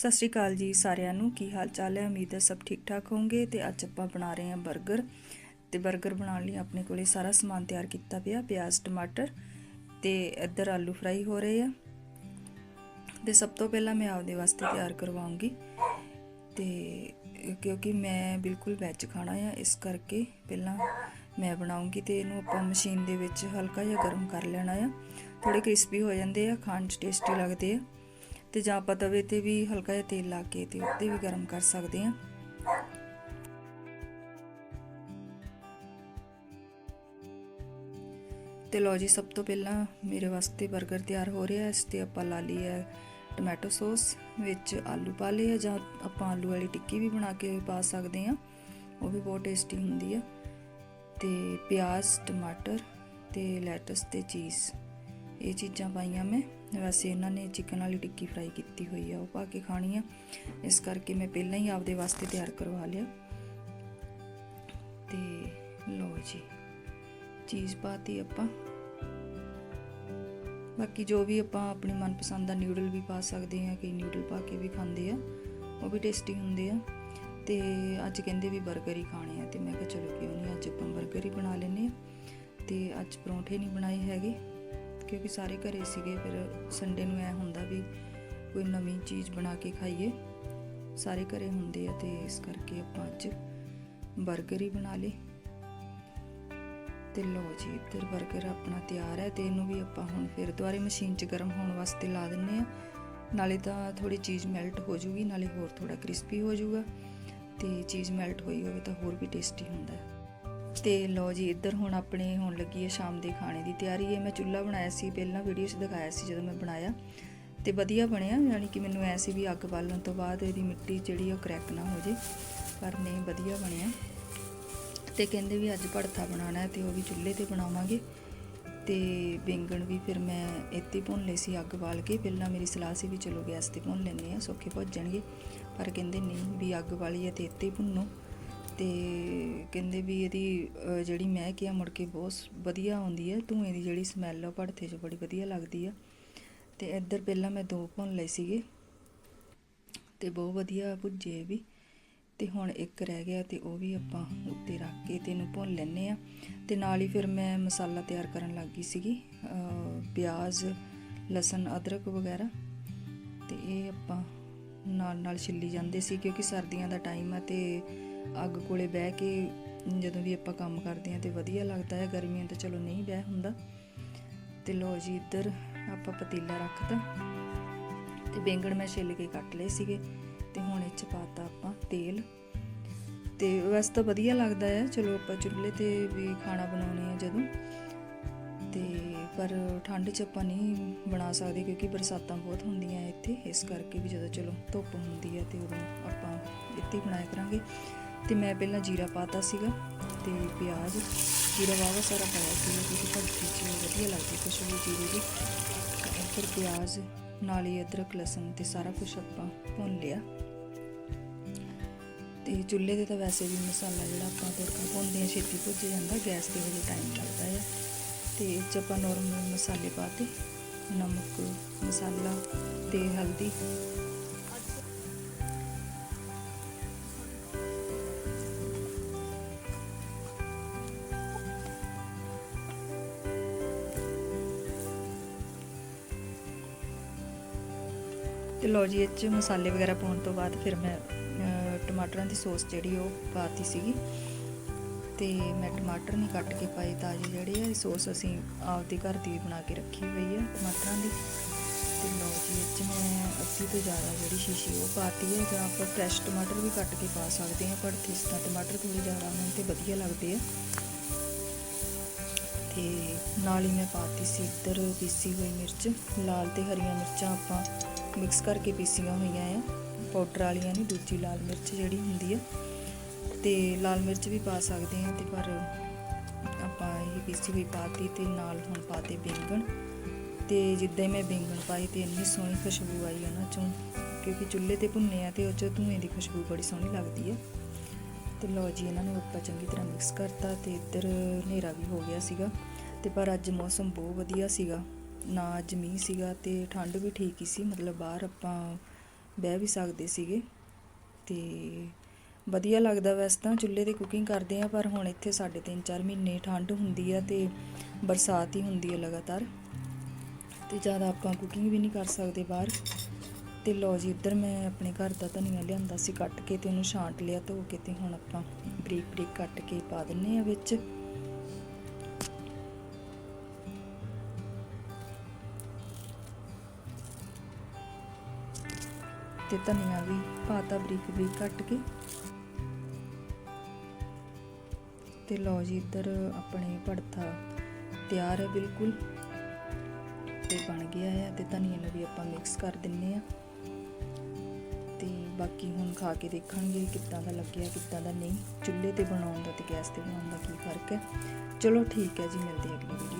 ਸਤਿ ਸ਼੍ਰੀ ਅਕਾਲ ਜੀ ਸਾਰਿਆਂ ਨੂੰ। ਕੀ ਹਾਲ ਚਾਲ ਹੈ? ਉਮੀਦ ਹੈ ਸਭ ਠੀਕ ਠਾਕ ਹੋਵੋਗੇ। ਤੇ ਅੱਜ ਆਪਾਂ ਬਣਾ ਰਹੇ ਹਾਂ 버ਗਰ ਤੇ 버ਗਰ ਬਣਾਉਣ ਲਈ ਆਪਣੇ ਕੋਲੇ ਸਾਰਾ ਸਮਾਨ ਤਿਆਰ ਕੀਤਾ ਪਿਆ, ਪਿਆਜ਼, ਟਮਾਟਰ ਤੇ ਇੱਧਰ ਆਲੂ ਫਰਾਈ ਹੋ ਰਹੇ ਆ। ਤੇ ਸਭ ਤੋਂ ਪਹਿਲਾਂ ਮੈਂ ਆਪਦੇ ਵਾਸਤੇ ਤਿਆਰ ਕਰਵਾਉਂਗੀ। ਤੇ ਕਿਉਂਕਿ ਮੈਂ ਬਿਲਕੁਲ ਵੈਜ ਖਾਣਾ ਆ, ਇਸ ਕਰਕੇ ਪਹਿਲਾਂ ਮੈਂ ਬਣਾਉਂਗੀ ਤੇ ਇਹਨੂੰ ਆਪਾਂ ਮਸ਼ੀਨ ਦੇ ਵਿੱਚ ਹਲਕਾ ਜਿਹਾ ਗਰਮ ਕਰ ਲੈਣਾ ਆ। ਥੋੜੇ ਕ੍ਰਿਸਪੀ ਹੋ ਜਾਂਦੇ ਆ, ਖਾਣ 'ਚ ਟੇਸਟੀ ਲੱਗਦੇ ਆ। ਤੇ ਜਾਂ ਆਪਾਂ ਤਵੇ ਤੇ ਵੀ ਹਲਕਾ ਜਿਹਾ ਤੇਲ ਲਾ ਕੇ ਤੇ ਉੱਤੇ ਵੀ ਗਰਮ ਕਰ ਸਕਦੇ ਹਾਂ। ਤੇ ਲੋ ਜੀ, ਸਭ ਤੋਂ ਪਹਿਲਾਂ ਮੇਰੇ ਵਾਸਤੇ 버ਗਰ ਤਿਆਰ ਹੋ ਰਿਹਾ ਇਸ ਤੇ ਆਪਾਂ ਲਾ ਲਈ ਹੈ ਟੋਮੈਟੋ ਸੌਸ, ਵਿੱਚ ਆਲੂ ਪਾ ਲਏ ਜਾਂ ਆਪਾਂ ਆਲੂ ਵਾਲੀ ਟਿੱਕੀ ਵੀ ਬਣਾ ਕੇ ਪਾ ਸਕਦੇ ਹਾਂ। ਉਹ ਵੀ ਬਹੁਤ ਟੇਸਟੀ ਹੁੰਦੀ ਆ ਤੇ ਪਿਆਜ਼, ਟਮਾਟਰ ਤੇ ਲੈਟਸ ਤੇ ਚੀਜ਼। ਇਹ ਚੀਜ਼ਾਂ ਪਾਈਆਂ ਮੈਂ। ਵੈਸੇ ਇਹਨਾਂ ਨੇ ਚਿਕਨ ਵਾਲੀ ਟਿੱਕੀ ਫਰਾਈ ਕੀਤੀ ਹੋਈ ਆ, ਉਹ ਪਾ ਕੇ ਖਾਣੀ ਆ। ਇਸ ਕਰਕੇ ਮੈਂ ਪਹਿਲਾਂ ਹੀ ਆਪਦੇ ਵਾਸਤੇ ਤਿਆਰ ਕਰਵਾ ਲਿਆ। ਤੇ ਲੋ ਜੀ, ਚੀਜ਼ ਪਾਤੀ ਆਪਾਂ। ਬਾਕੀ ਜੋ ਵੀ ਆਪਾਂ ਆਪਣੇ ਮਨਪਸੰਦ ਦਾ ਨਿਊਡਲ ਵੀ ਪਾ ਸਕਦੇ ਆ ਕਈ ਨਿਊਡਲ ਪਾ ਕੇ ਵੀ ਖਾਂਦੇ ਆ, ਉਹ ਵੀ ਟੇਸਟੀ ਹੁੰਦੇ ਆ। ਤੇ ਅੱਜ ਕਹਿੰਦੇ ਵੀ 버ਗਰ ਹੀ ਖਾਣੇ ਆ, ਤੇ ਮੈਂ ਕਿਹਾ ਚਲੋ ਕਿਉਂ ਨਹੀਂ, ਅੱਜ ਆਪਾਂ 버ਗਰ ਹੀ ਬਣਾ ਲੈਨੇ ਆ। ਤੇ ਅੱਜ ਪਰੌਂਠੇ ਨਹੀਂ ਬਣਾਏ ਹੈਗੇ। ਕਿਉਂਕਿ ਸਾਰੇ ਘਰੇ ਸੀਗੇ, ਫਿਰ ਸੰਡੇ ਨੂੰ ਐ ਹੁੰਦਾ ਵੀ ਕੋਈ ਨਵੀਂ ਚੀਜ਼ ਬਣਾ ਕੇ ਖਾਈਏ। ਸਾਰੇ ਘਰੇ ਹੁੰਦੇ ਆ ਤੇ ਇਸ ਕਰਕੇ ਆਪਾਂ ਅੱਜ 버ਗਰ ਹੀ ਬਣਾ ਲੇ ਤੇ ਲੋ ਜੀ, ਇੱਧਰ 버ਗਰ ਆਪਣਾ ਤਿਆਰ ਹੈ ਤੇ ਇਹਨੂੰ ਵੀ ਆਪਾਂ ਹੁਣ ਫਿਰ ਦੁਬਾਰੇ ਮਸ਼ੀਨ 'ਚ ਗਰਮ ਹੋਣ ਵਾਸਤੇ ਲਾ ਦਿੰਨੇ ਆ ਨਾਲੇ ਤਾਂ ਥੋੜੀ ਚੀਜ਼ ਮੈਲਟ ਹੋ ਜੂਗੀ, ਨਾਲੇ ਹੋਰ ਥੋੜਾ ਕ੍ਰਿਸਪੀ ਹੋ ਜਾਊਗਾ ਤੇ ਚੀਜ਼ ਮੈਲਟ ਹੋਈ ਹੋਵੇ ਤਾਂ ਹੋਰ ਵੀ ਟੇਸਟੀ ਹੁੰਦਾ ਹੈ। ਤੇ ਲੋ ਜੀ, ਇੱਧਰ ਹੁਣ ਆਪਣੇ ਹੋਣ ਲੱਗੀ ਹੈ ਸ਼ਾਮ ਦੇ ਖਾਣੇ ਦੀ ਤਿਆਰੀ। ਹੈ ਮੈਂ ਚੁੱਲ੍ਹਾ ਬਣਾਇਆ ਸੀ, ਪਹਿਲਾਂ ਵੀਡੀਓ 'ਚ ਦਿਖਾਇਆ ਸੀ ਜਦੋਂ ਮੈਂ ਬਣਾਇਆ। ਤੇ ਵਧੀਆ ਬਣਿਆ, ਯਾਨੀ ਕਿ ਮੈਨੂੰ ਐ ਸੀ ਵੀ ਅੱਗ ਬਾਲਣ ਤੋਂ ਬਾਅਦ ਇਹਦੀ ਮਿੱਟੀ ਜਿਹੜੀ ਉਹ ਕਰੈਕ ਨਾ ਹੋ ਜੇ। ਪਰ ਨਹੀਂ, ਵਧੀਆ ਬਣਿਆ। ਤੇ ਕਹਿੰਦੇ ਵੀ ਅੱਜ ਭੜਥਾ ਬਣਾਉਣਾ ਹੈ ਤੇ ਉਹ ਵੀ ਚੁੱਲ੍ਹੇ ਤੇ ਬਣਾਵਾਂਗੇ। ਤੇ ਬੈਂਗਣ ਵੀ ਫਿਰ ਮੈਂ ਇੱਥੇ ਭੁੰਨ ਲਏ ਸੀ ਅੱਗ ਬਾਲ ਕੇ। ਪਹਿਲਾਂ ਮੇਰੀ ਸਲਾਹ ਸੀ ਵੀ ਚਲੋ ਗੈਸ ਤੇ ਭੁੰਨ ਲੈਂਦੇ ਆ ਸੌਖੇ ਭੁੱਜ ਜਾਣਗੇ। ਪਰ ਕਹਿੰਦੇ ਨਹੀਂ ਵੀ ਅੱਗ ਵਾਲੀ ਹੈ ਤੇ ਇੱਥੇ ਭੁੰਨੋ। ਅਤੇ ਕਹਿੰਦੇ ਵੀ ਇਹਦੀ ਜਿਹੜੀ ਮਹਿਕ ਆ, ਮੁੜ ਕੇ ਬਹੁਤ ਵਧੀਆ ਆਉਂਦੀ ਹੈ ਧੂੰਏ ਦੀ ਜਿਹੜੀ ਸਮੈਲ ਆ ਭੜਥੇ 'ਚ ਬੜੀ ਵਧੀਆ ਲੱਗਦੀ ਆ। ਅਤੇ ਇੱਧਰ ਪਹਿਲਾਂ ਮੈਂ ਦੋ ਭੁੰਨ ਲਏ ਸੀਗੇ। ਅਤੇ ਬਹੁਤ ਵਧੀਆ ਭੁੱਜੇ ਵੀ। ਤੇ ਹੁਣ ਇੱਕ ਰਹਿ ਗਿਆ ਤੇ ਉਹ ਵੀ ਆਪਾਂ ਉੱਤੇ ਰੱਖ ਕੇ ਤੇ ਇਹਨੂੰ ਭੁੰਨ ਲੈਣੇ ਆ। ਤੇ ਨਾਲ ਹੀ ਫਿਰ ਮੈਂ ਮਸਾਲਾ ਤਿਆਰ ਕਰਨ ਲੱਗ ਗਈ ਸੀਗੀ। ਪਿਆਜ਼, ਲਸਣ, ਅਦਰਕ ਵਗੈਰਾ। ਤੇ ਇਹ ਆਪਾਂ ਨਾਲ ਨਾਲ ਛਿੱਲੀ ਜਾਂਦੇ ਸੀ ਕਿਉਂਕਿ ਸਰਦੀਆਂ ਦਾ ਟਾਈਮ ਆ ਤੇ ਅੱਗ ਕੋਲੇ ਬਹਿ ਕੇ ਜਦੋਂ ਵੀ ਆਪਾਂ ਕੰਮ ਕਰਦੇ ਆ ਤੇ ਵਧੀਆ ਲੱਗਦਾ ਹੈ, ਗਰਮੀਆਂ ਤਾਂ ਚਲੋ ਨਹੀਂ ਬਹਿ ਹੁੰਦਾ। ਤੇ ਲੋ ਜੀ ਇੱਧਰ ਆਪਾਂ ਪਤੀਲਾ ਰੱਖਤਾ। ਤੇ ਬੈਂਗਣ ਮੈਂ ਛਿੱਲ ਕੇ ਕੱਟ ਲਏ ਸੀਗੇ ਤੇ ਹੁਣ ਇਹ ਚ ਪਾਤਾ ਆਪਾਂ ਤੇਲ। ਤੇ ਵੈਸੇ ਤਾਂ ਵਧੀਆ ਲੱਗਦਾ ਹੈ, ਚਲੋ ਆਪਾਂ ਚੁੱਲ੍ਹੇ ਤੇ ਵੀ ਖਾਣਾ ਬਣਾਉਣੇ ਆ ਜਦੋਂ। ਤੇ ਪਰ ਠੰਡ 'ਚ ਆਪਾਂ ਨਹੀਂ ਬਣਾ ਸਕਦੇ ਕਿਉਂਕਿ ਬਰਸਾਤਾਂ ਬਹੁਤ ਹੁੰਦੀਆਂ ਇੱਥੇ, ਇਸ ਕਰਕੇ ਵੀ ਜਦੋਂ ਚਲੋ ਧੁੱਪ ਹੁੰਦੀ ਹੈ ਤੇ ਉਦੋਂ ਆਪਾਂ ਇੱਥੇ ਬਣਾਇਆ ਕਰਾਂਗੇ। ਤੇ ਮੈਂ ਪਹਿਲਾਂ ਜੀਰਾ ਪਾਤਾ ਸੀਗਾ ਤੇ ਪਿਆਜ਼, ਜੀਰਾ ਵਾਵਾ ਸਾਰਾ ਪਾਇਆ ਸੀਗਾ ਕਿਉਂਕਿ ਭੜਥੀ 'ਚ ਵਧੀਆ ਲੱਗਦੀ ਖੁਸ਼ਬੂ ਜੀਰੇ ਦੀ। ਫਿਰ ਪਿਆਜ਼, ਨਾਲ ਹੀ ਅਦਰਕ, ਲਸਣ ਤੇ ਸਾਰਾ ਕੁਝ ਆਪਾਂ ਭੁੰਨ ਲਿਆ। ਤੇ ਚੁੱਲ੍ਹੇ ਤੇ ਤਾਂ ਵੈਸੇ ਵੀ ਮਸਾਲਾ ਜਿਹੜਾ ਆਪਾਂ ਤੜਕਾ ਭੁੰਨਦੇ ਆ ਛੇਤੀ ਭੁੱਜ ਜਾਂਦਾ, ਗੈਸ ਤੇ ਹਜੇ ਟਾਈਮ ਲੱਗਦਾ ਆ। ਤੇ ਇਹ 'ਚ ਆਪਾਂ ਨੋਰਮਲ ਮਸਾਲੇ ਪਾਤੇ ਨਮਕ, ਮਸਾਲਾ ਤੇ ਹਲਦੀ ਤੇ ਲੋ ਜੀ, ਇਹ 'ਚ ਮਸਾਲੇ ਵਗੈਰਾ ਪਾਉਣ ਤੋਂ ਬਾਅਦ ਫਿਰ ਮੈਂ ਟਮਾਟਰਾਂ ਦੀ ਸੌਸ ਜਿਹੜੀ ਉਹ ਪਾਤੀ ਸੀਗੀ। ਤੇ ਮੈਂ ਟਮਾਟਰ ਨਹੀਂ ਕੱਟ ਕੇ ਪਾਏ, ਤਾਜ਼ੇ ਜਿਹੜੇ ਆ, ਇਹ ਸੌਸ ਅਸੀਂ ਆਪਦੇ ਘਰ ਦੀ ਬਣਾ ਕੇ ਰੱਖੀ ਹੋਈ ਹੈ ਟਮਾਟਰਾਂ ਦੀ। ਤੇ ਲੋ ਜੀ, ਇਹ 'ਚ ਮੈਂ ਅੱਧੀ ਤੋਂ ਜ਼ਿਆਦਾ ਜਿਹੜੀ ਸ਼ੀਸ਼ੀ ਉਹ ਪਾਤੀ ਹੈ ਜਾਂ ਆਪਾਂ ਫਰੈਸ਼ ਟਮਾਟਰ ਵੀ ਕੱਟ ਕੇ ਪਾ ਸਕਦੇ ਹਾਂ ਪਰ ਇਸ ਤਰ੍ਹਾਂ ਟਮਾਟਰ ਥੋੜੇ ਜ਼ਿਆਦਾ ਹੋਣ ਤੇ ਵਧੀਆ ਲੱਗਦੇ ਆ। ਤੇ ਨਾਲ ਹੀ ਮੈਂ ਪਾਤੀ ਸੀ ਇੱਧਰ ਪੀਸੀ ਹੋਈ ਮਿਰਚ, ਲਾਲ ਤੇ ਹਰੀਆਂ ਮਿਰਚਾਂ ਆਪਾਂ ਮਿਕਸ ਕਰਕੇ ਪੀਸੀਆਂ ਹੋਈਆਂ ਆ। ਪਾਊਡਰ ਵਾਲੀਆਂ ਨਹੀਂ, ਦੂਜੀ ਲਾਲ ਮਿਰਚ ਜਿਹੜੀ ਹੁੰਦੀ ਆ। ਤੇ ਲਾਲ ਮਿਰਚ ਵੀ ਪਾ ਸਕਦੇ ਆ ਤੇ ਪਰ ਆਪਾਂ ਇਹ ਪੀਸੀ ਹੋਈ ਪਾਤੀ ਤੇ ਨਾਲ ਹੁਣ ਪਾਤੇ ਬੈਂਗਣ। ਤੇ ਜਿੱਦਾਂ ਹੀ ਮੈਂ ਬੈਂਗਣ ਪਾਈ ਤੇ ਇੰਨੀ ਸੋਹਣੀ ਖੁਸ਼ਬੂ ਆਈ ਉਹਨਾਂ ਚੋਂ, ਕਿਉਂਕਿ ਚੁੱਲ੍ਹੇ ਤੇ ਭੁੰਨੇ ਆ ਤੇ ਉਹ ਚੋਂ ਧੂਏ ਦੀ ਖੁਸ਼ਬੂ ਬੜੀ ਸੋਹਣੀ ਲੱਗਦੀ ਆ। ਤੇ ਲੋ ਜੀ, ਇਹਨਾਂ ਨੂੰ ਆਪਾਂ ਚੰਗੀ ਤਰ੍ਹਾਂ ਮਿਕਸ ਕਰਤਾ ਤੇ ਇੱਧਰ ਹਨੇਰਾ ਵੀ ਹੋ ਗਿਆ ਸੀਗਾ। ਤੇ ਪਰ ਅੱਜ ਮੌਸਮ ਬਹੁਤ ਵਧੀਆ ਸੀਗਾ। ਨਾ ਅੱਜ ਮੀਂਹ ਸੀਗਾ ਤੇ ਠੰਡ ਵੀ ਠੀਕ ਹੀ ਸੀ, ਮਤਲਬ ਬਾਹਰ ਆਪਾਂ ਬਹਿ ਵੀ ਸਕਦੇ ਸੀਗੇ ਤੇ ਵਧੀਆ ਲੱਗਦਾ ਵੈਸੇ ਤਾਂ ਚੁੱਲ੍ਹੇ ਤੇ ਕੁਕਿੰਗ ਕਰਦੇ ਆ ਪਰ ਹੁਣ ਇੱਥੇ ਸਾਡੇ 3-4 ਮਹੀਨੇ ਠੰਡ ਹੁੰਦੀ ਆ ਤੇ ਬਰਸਾਤ ਹੀ ਹੁੰਦੀ ਹੈ ਲਗਾਤਾਰ ਤੇ ਜ਼ਿਆਦਾ ਆਪਾਂ ਕੁਕਿੰਗ ਵੀ ਨਹੀਂ ਕਰ ਸਕਦੇ ਬਾਹਰ ਤੇ ਲਓ ਜੀ, ਇੱਧਰ ਮੈਂ ਆਪਣੇ ਘਰ ਦਾ ਧਨੀਆ ਲਿਆਂਦਾ ਸੀ ਕੱਟ ਕੇ ਤੇ ਉਹਨੂੰ ਛਾਂਟ ਲਿਆ ਧੋ ਕੇ ਤੇ ਹੁਣ ਆਪਾਂ ਬਰੀਕ ਬਰੀਕ ਕੱਟ ਕੇ ਪਾ ਦਿੰਨੇ ਆ ਵਿੱਚ। ਤੇ ਧਨੀਆ ਵੀ ਪਾਤਾ, ਬਰੀਕ ਬਰੀਕ ਕੱਟ ਕੇ। ਤੇ ਲਓ ਜੀ, ਇੱਧਰ ਆਪਣੇ ਭੜਥਾ ਤਿਆਰ ਹੈ ਬਿਲਕੁਲ। ਤੇ ਬਣ ਗਿਆ ਹੈ ਤੇ ਧਨੀਏ ਨੂੰ ਵੀ ਆਪਾਂ ਮਿਕਸ ਕਰ ਦਿੰਨੇ ਆ। ਤੇ ਬਾਕੀ ਹੁਣ ਖਾ ਕੇ ਦੇਖਾਂਗੇ ਕਿੱਦਾਂ ਦਾ ਲੱਗਿਆ, ਕਿੱਦਾਂ ਦਾ ਨਹੀਂ। ਚੁੱਲ੍ਹੇ ਤੇ ਬਣਾਉਣ ਦਾ ਤੇ ਗੈਸ ਤੇ ਬਣਾਉਣ ਦਾ ਕੀ ਫ਼ਰਕ ਹੈ। ਚਲੋ ਠੀਕ ਹੈ ਜੀ, ਮਿਲਦੇ ਹਾਂ ਅਗਲੀ ਵੀਡੀਓ